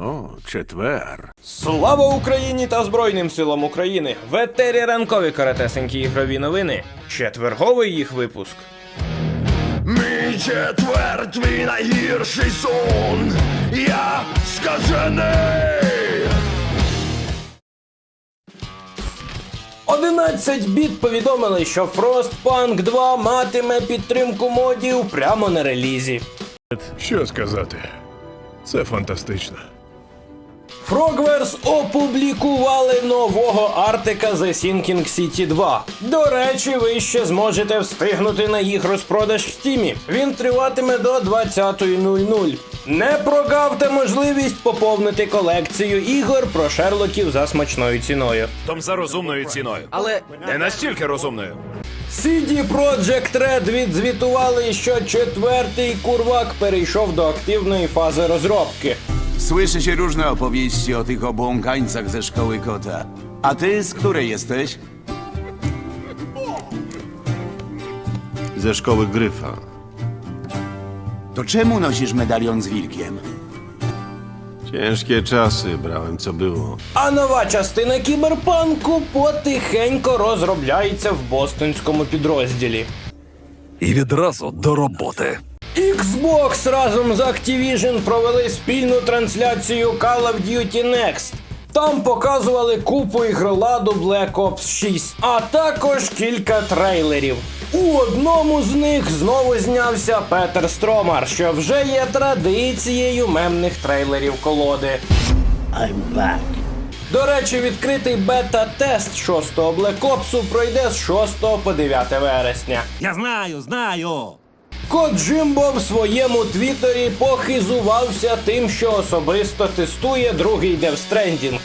О, четвер. Слава Україні та Збройним силам України! В етері ранкові каратесенькі ігрові новини. Четверговий їх випуск. Мій четвер, твій найгірший сон. Я скажений. 11 біт повідомили, що Frostpunk 2 матиме підтримку модів прямо на релізі. Що сказати? Це фантастично. Frogwares опублікували нового артика The Sinking City 2. До речі, ви ще зможете встигнути на їх розпродаж в стімі. Він триватиме до 20.00. Не прогавте можливість поповнити колекцію ігор про Шерлоків за смачною ціною. Том за розумною ціною. Але не настільки розумною. CD Projekt Red відзвітували, що четвертий курвак перейшов до активної фази розробки. Słyszy się różne opowieści o tych obłąkańcach ze szkoły kota. A ty z której jesteś? Ze szkoły Gryfa. To czemu nosisz medalion z wilkiem? Ciężkie czasy brałem, co było. А нова частина кіберпанку потихенько розробляється в бостонському підрозділі. І відразу до роботи. Xbox разом з Activision провели спільну трансляцію Call of Duty Next. Там показували купу ігроладу Black Ops 6, а також кілька трейлерів. У одному з них знову знявся Петер Стромар, що вже є традицією мемних трейлерів колоди. До речі, відкритий бета-тест 6-го Black Ops пройде з 6 по 9 вересня. Я знаю, знаю. Кот Джимбо в своєму твіттері похизувався тим, що особисто тестує другий Stranding.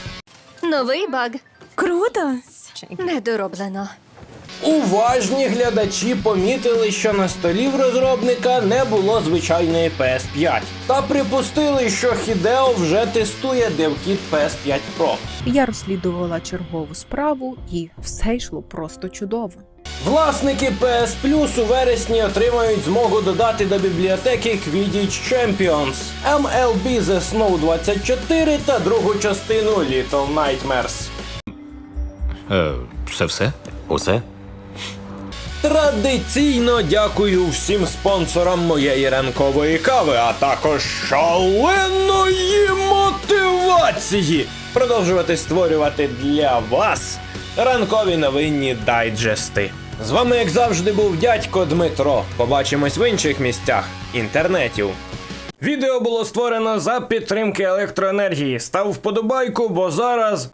Новий баг. Круто! Недороблено. Уважні глядачі помітили, що на столі в розробника не було звичайної PS5. Та припустили, що Хідео вже тестує DevKit PS5 Pro. Я розслідувала чергову справу, і все йшло просто чудово. Власники PS Plus у вересні отримають змогу додати до бібліотеки Quidditch Champions, MLB The Snow 24 та другу частину Little Nightmares. Е, це все? Усе? Традиційно дякую всім спонсорам моєї ранкової кави, а також шаленої мотивації продовжувати створювати для вас ранкові новинні дайджести. З вами, як завжди, був дядько Дмитро. Побачимось в інших місцях інтернетів. Відео було створено за підтримки електроенергії. Став вподобайку, бо зараз